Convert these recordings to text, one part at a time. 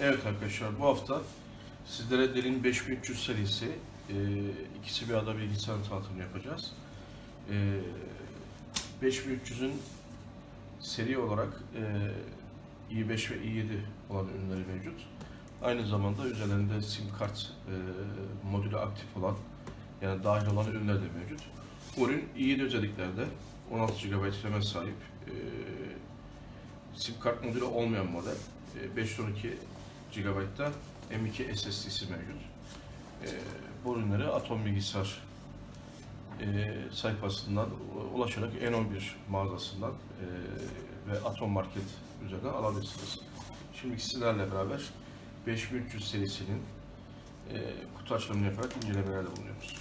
Evet arkadaşlar bu hafta sizlere Delin 5300 serisi e, ikisi bir ada bilgisayar tanıtımını yapacağız. E, 5300'ün seri olarak e, i5 ve i7 olan ürünleri mevcut. Aynı zamanda üzerlerinde sim kart e, modülü aktif olan yani dahil olan ürünler de mevcut. Bu ürün i7 özelliklerde 16 GB RAM'e sahip. E, sim kart modülü olmayan model. E, 512 GB'da M2 SSD'si mevcut. E, bu ürünleri Atom Bilgisayar e, sayfasından ulaşarak N11 mağazasından e, ve Atom Market üzerinden alabilirsiniz. Şimdi sizlerle beraber 5300 serisinin e, kutu açılımını yaparak incelemelerde bulunuyoruz.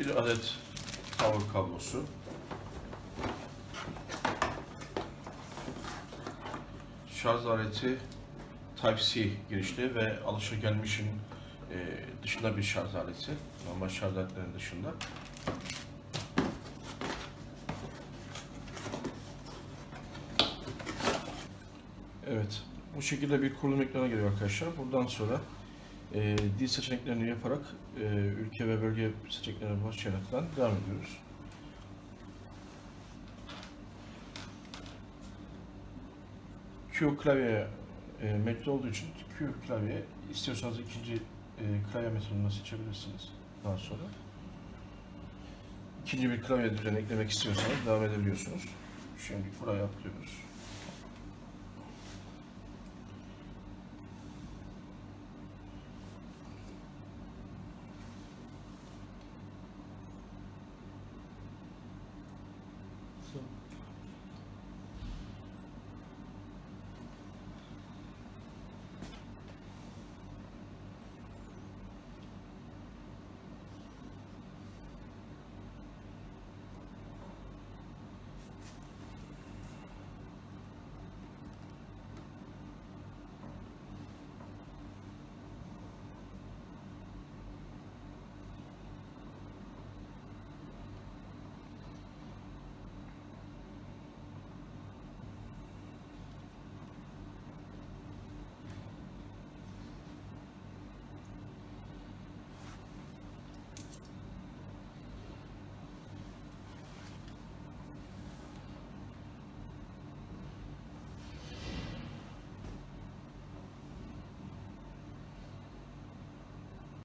Bir adet power kablosu. Şarj aleti Type-C girişli ve alışagelmişin e, dışında bir şarj aleti. Normal şarj aletlerinin dışında. Evet. Bu şekilde bir kurulum ekranı geliyor arkadaşlar. Buradan sonra e, dil seçeneklerini yaparak e, ülke ve bölge seçeneklerine başlayaraktan devam ediyoruz. Q klavye e, metni olduğu için Q klavye istiyorsanız ikinci e, klavye metodunu seçebilirsiniz daha sonra. İkinci bir klavye düzeni eklemek istiyorsanız devam edebiliyorsunuz. Şimdi buraya atlıyoruz.